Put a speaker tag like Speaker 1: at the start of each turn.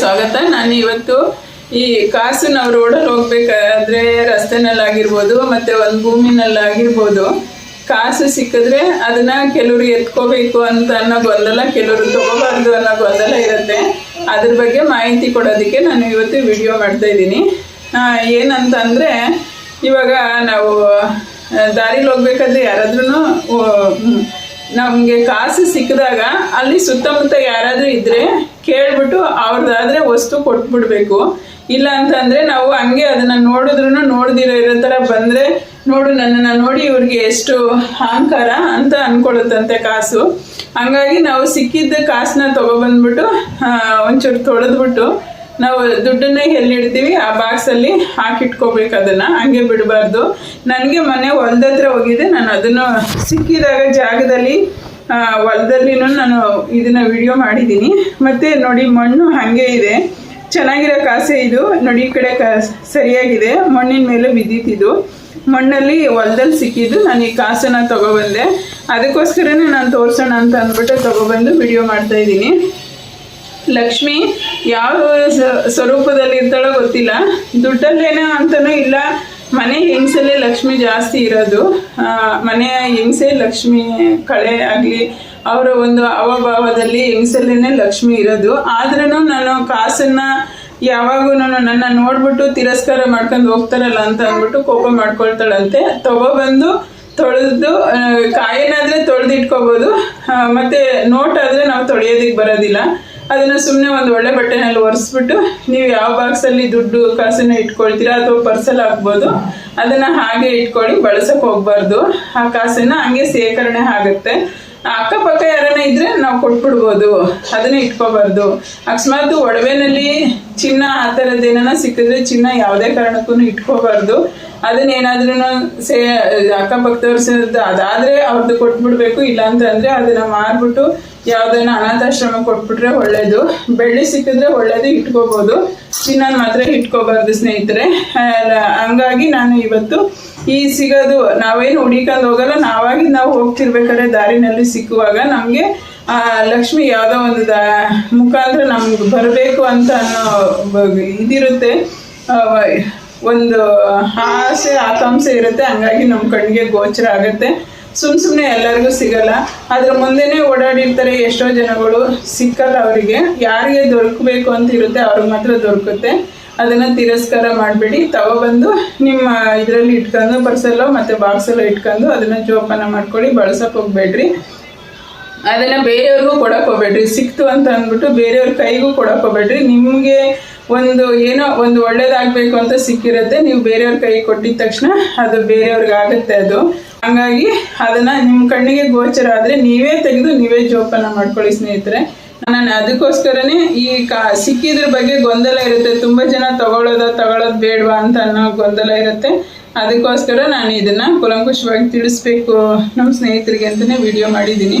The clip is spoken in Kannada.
Speaker 1: ಸ್ವಾಗತ. ನಾನು ಇವತ್ತು ಈ ಕಾಸು ನಾವು ರೋಡಲ್ಲಿ ಹೋಗ್ಬೇಕಾದ್ರೆ ರಸ್ತೆನಲ್ಲಾಗಿರ್ಬೋದು, ಮತ್ತೆ ಒಂದು ಭೂಮಿನಲ್ಲಾಗಿರ್ಬೋದು. ಕಾಸು ಸಿಕ್ಕಿದ್ರೆ ಅದನ್ನ ಕೆಲವರು ಎತ್ಕೋಬೇಕು ಅಂತ ಅನ್ನೋ ಗೊಂದಲ ಕೆಲವರು ತಗೋಬಾರ್ದು ಅನ್ನೋ ಗೊಂದಲ ಇರುತ್ತೆ. ಅದ್ರ ಬಗ್ಗೆ ಮಾಹಿತಿ ಕೊಡೋದಕ್ಕೆ ನಾನು ಇವತ್ತು ವಿಡಿಯೋ ಮಾಡ್ತಾ ಇದ್ದೀನಿ. ಏನಂತಂದರೆ, ಇವಾಗ ನಾವು ದಾರಿಲಿ ಹೋಗ್ಬೇಕಾದ್ರೆ ಯಾರಾದ್ರೂ ನಮಗೆ ಕಾಸು ಸಿಕ್ಕಿದಾಗ ಅಲ್ಲಿ ಸುತ್ತಮುತ್ತ ಯಾರಾದರೂ ಇದ್ದರೆ ಕೇಳಿಬಿಟ್ಟು ಅವ್ರದ್ದಾದರೆ ವಸ್ತು ಕೊಟ್ಬಿಡ್ಬೇಕು. ಇಲ್ಲ ಅಂತಂದರೆ ನಾವು ಹಂಗೆ ಅದನ್ನ ನೋಡಿದ್ರು ನೋಡ್ದಿರೋ ಇರೋ ಥರ ಬಂದ್ರೆ ನೋಡು ನನ್ನನ್ನು ನೋಡಿ ಇವ್ರಿಗೆ ಎಷ್ಟು ಅಹಂಕಾರ ಅಂತ ಅನ್ಕೊಳ್ಳುತ್ತಂತೆ ಕಾಸು. ಹಂಗಾಗಿ ನಾವು ಸಿಕ್ಕಿದ್ದ ಕಾಸನ್ನ ತಗೊಬಂದ್ಬಿಟ್ಟು ಒಂಚೂರು ತೊಳೆದ್ಬಿಟ್ಟು ನಾವು ದುಡ್ಡನ್ನ ಎಲ್ಲಿ ಇಡ್ತೀವಿ ಆ ಬಾಕ್ಸಲ್ಲಿ ಹಾಕಿಟ್ಕೋಬೇಕು ಅದನ್ನು. ಹಂಗೆ ಬಿಡಬಾರ್ದು. ನನಗೆ ಮನೆ ಹೊಲ್ದ ಹೋಗಿದೆ. ನಾನು ಅದನ್ನು ಸಿಕ್ಕಿದಾಗ ಜಾಗದಲ್ಲಿ ಹೊಲದಲ್ಲಿನೂ ನಾನು ಇದನ್ನ ವಿಡಿಯೋ ಮಾಡಿದ್ದೀನಿ. ಮತ್ತು ನೋಡಿ, ಮಣ್ಣು ಹಾಗೆ ಇದೆ. ಚೆನ್ನಾಗಿರೋ ಕಾಸೆ ಇದು. ನೋಡಿ, ಈ ಕಡೆ ಸರಿಯಾಗಿದೆ. ಮಣ್ಣಿನ ಮೇಲೆ ಬಿದ್ದಿತ್ತಿದ್ದು ಮಣ್ಣಲ್ಲಿ ಹೊಲದಲ್ಲಿ ಸಿಕ್ಕಿದ್ದು. ನಾನು ಈ ಕಾಸನ್ನ ತೊಗೊಬಂದೆ. ಅದಕ್ಕೋಸ್ಕರನೇ ನಾನು ತೋರಿಸೋಣ ಅಂತ ಅಂದ್ಬಿಟ್ಟು ತೊಗೊಬಂದು ವಿಡಿಯೋ ಮಾಡ್ತಾ ಇದ್ದೀನಿ. ಲಕ್ಷ್ಮಿ ಯಾವ ಸ್ವರೂಪದಲ್ಲಿ ಇರ್ತಾಳೋ ಗೊತ್ತಿಲ್ಲ. ದುಡ್ಡಲ್ಲೇನೋ ಅಂತನೂ ಇಲ್ಲ. ಮನೆ ಹೆಂಗಸಲ್ಲೇ ಲಕ್ಷ್ಮಿ ಜಾಸ್ತಿ ಇರೋದು. ಮನೆಯ ಹೆಂಗಸೆ ಲಕ್ಷ್ಮಿ ಕಳೆ ಆಗಲಿ ಅವರ ಒಂದು ಅವಭಾವದಲ್ಲಿ ಹೆಂಗಸಲ್ಲೇನೆ ಲಕ್ಷ್ಮಿ ಇರೋದು. ಆದ್ರೂ ನಾನು ಕಾಸನ್ನು ಯಾವಾಗೂ ನನ್ನ ನೋಡ್ಬಿಟ್ಟು ತಿರಸ್ಕಾರ ಮಾಡ್ಕೊಂಡು ಹೋಗ್ತಾರಲ್ಲ ಅಂತ ಅಂದ್ಬಿಟ್ಟು ಕೋಪ ಮಾಡ್ಕೊಳ್ತಾಳಂತೆ. ತಗೊಬಂದು ತೊಳೆದು ಕಾಯಿನಾದ್ರೆ ತೊಳೆದಿಟ್ಕೋಬೋದು. ಮತ್ತು ಆ, ಮತ್ತೆ ನೋಟ್ ಆದ್ರೆ ನಾವು ತೊಳೆಯೋದಕ್ಕೆ ಬರೋದಿಲ್ಲ. ಅದನ್ನ ಸುಮ್ಮನೆ ಒಂದು ಒಳ್ಳೆ ಬಟ್ಟೆನಲ್ಲಿ ಒರೆಸ್ಬಿಟ್ಟು ನೀವು ಯಾವ ಬಾಕ್ಸಲ್ಲಿ ದುಡ್ಡು ಕಾಸನ್ನ ಇಟ್ಕೊಳ್ತೀರಾ ಅಥವಾ ಪರ್ಸಲ್ ಹಾಕ್ಬೋದು, ಅದನ್ನ ಹಾಗೆ ಇಟ್ಕೊಳ್ಳಿ, ಬಳಸಕ್ ಹೋಗ್ಬಾರ್ದು. ಆ ಕಾಸನ್ನ ಹಂಗೆ ಸೇಕರಣೆ ಆಗುತ್ತೆ. ಅಕ್ಕಪಕ್ಕ ಯಾರನ್ನ ಇದ್ರೆ ನಾವು ಕೊಟ್ಬಿಡ್ಬೋದು. ಅದನ್ನ ಇಟ್ಕೋಬಾರ್ದು. ಅಕಸ್ಮಾತ್ ಒಡವೆನಲ್ಲಿ ಚಿನ್ನ ಆ ಥರದ್ದು ಏನಾನ ಸಿಕ್ಕಿದ್ರೆ ಚಿನ್ನ ಯಾವುದೇ ಕಾರಣಕ್ಕೂ ಇಟ್ಕೋಬಾರ್ದು. ಅದನ್ನ ಏನಾದ್ರೂ ಸೇ ಅಕ್ಕಪಕ್ಕದವ್ರು ಸೇರಿದ್ದು ಅದಾದ್ರೆ ಅವ್ರದ್ದು ಕೊಟ್ಬಿಡ್ಬೇಕು ಇಲ್ಲ ಅಂತಂದ್ರೆ ಅದನ್ನ ಮಾರ್ಬಿಟ್ಟು ಯಾವ್ದನ್ನ ಅನಾಥಾಶ್ರಮ ಕೊಟ್ಬಿಟ್ರೆ ಒಳ್ಳೇದು. ಬೆಳ್ಳಿ ಸಿಕ್ಕಿದ್ರೆ ಒಳ್ಳೇದು ಇಟ್ಕೋಬಹುದು ಚಿನ್ನ ಮಾತ್ರ ಇಟ್ಕೋಬಾರ್ದು ಸ್ನೇಹಿತರೆ. ಹಂಗಾಗಿ ನಾನು ಇವತ್ತು ಈ ಸಿಗೋದು ನಾವೇನು ಹುಡಿಕೊಂಡು ಹೋಗಲ್ಲ ನಾವಾಗಿ ನಾವು ಹೋಗ್ತಿರ್ಬೇಕಾದ್ರೆ ದಾರಿನಲ್ಲಿ ಸಿಕ್ಕುವಾಗ ನಮಗೆ ಲಕ್ಷ್ಮಿ ಯಾವುದೋ ಒಂದು ದಾ ಮುಖಾಂತರ ನಮ್ಗೆ ಬರಬೇಕು ಅಂತ ಅನ್ನೋ ಇದಿರುತ್ತೆ. ಒಂದು ಆಸೆ, ಆಕಾಂಕ್ಷೆ ಇರುತ್ತೆ. ಹಂಗಾಗಿ ನಮ್ಮ ಕಣ್ಣಿಗೆ ಗೋಚರ ಆಗುತ್ತೆ. ಸುಮ್ ಸುಮ್ಮನೆ ಎಲ್ಲರಿಗೂ ಸಿಗಲ್ಲ. ಅದ್ರ ಮುಂದೆನೇ ಓಡಾಡಿರ್ತಾರೆ ಎಷ್ಟೋ ಜನಗಳು. ಸಿಕ್ಕಲ್ಲ ಅವರಿಗೆ. ಯಾರಿಗೆ ದೊರಕಬೇಕು ಅಂತ ಇರುತ್ತೆ, ಅವ್ರಿಗೆ ಮಾತ್ರ ದೊರಕುತ್ತೆ. ಅದನ್ನ ತಿರಸ್ಕಾರ ಮಾಡಬೇಡಿ. ತಗೊಬಂದು ನಿಮ್ಮ ಇದರಲ್ಲಿ ಇಟ್ಕೊಂಡು, ಪರ್ಸಲ್ಲೋ ಮತ್ತೆ ಬಾಕ್ಸಲ್ಲೋ ಇಟ್ಕೊಂಡು ಅದನ್ನ ಜೋಪಾನ ಮಾಡ್ಕೊಳ್ಳಿ. ಬಳಸೋಕೆ ಹೋಗ್ಬೇಡ್ರಿ. ಅದನ್ನ ಬೇರೆಯವ್ರಿಗೂ ಕೊಡಕ್ ಹೋಗ್ಬೇಡ್ರಿ. ಸಿಕ್ತು ಅಂತ ಅಂದ್ಬಿಟ್ಟು ಬೇರೆಯವ್ರ ಕೈಗೂ ಕೊಡಕ್ ನಿಮ್ಗೆ ಒಂದು ಏನೋ ಒಂದು ಒಳ್ಳೇದಾಗ್ಬೇಕು ಅಂತ ಸಿಕ್ಕಿರುತ್ತೆ, ನೀವು ಬೇರೆಯವ್ರ ಕೈ ಕೊಟ್ಟಿದ ತಕ್ಷಣ ಅದು ಬೇರೆಯವ್ರಿಗೆ ಆಗುತ್ತೆ ಅದು. ಹಂಗಾಗಿ ಅದನ್ನ ನಿಮ್ಮ ಕಣ್ಣಿಗೆ ಗೋಚರ ಆದ್ರೆ ನೀವೇ ತೆಗೆದು ನೀವೇ ಜೋಪಾನ ಮಾಡ್ಕೊಳ್ಳಿ ಸ್ನೇಹಿತರೆ. ನಾನು ಅದಕ್ಕೋಸ್ಕರನೇ ಈ ಕಾ ಸಿಕ್ಕಿದ್ರ ಬಗ್ಗೆ ಗೊಂದಲ ಇರುತ್ತೆ. ತುಂಬಾ ಜನ ತಗೊಳ್ಳೋದ ತಗೊಳ್ಳೋದು ಬೇಡವಾ ಅಂತ ಅನ್ನೋ ಗೊಂದಲ ಇರುತ್ತೆ. ಅದಕ್ಕೋಸ್ಕರ ನಾನು ಇದನ್ನ ಕುಲಂಕುಷವಾಗಿ ತಿಳಿಸ್ಬೇಕು ನಮ್ಮ ಸ್ನೇಹಿತರಿಗೆ ಅಂತಲೇ ವಿಡಿಯೋ ಮಾಡಿದ್ದೀನಿ.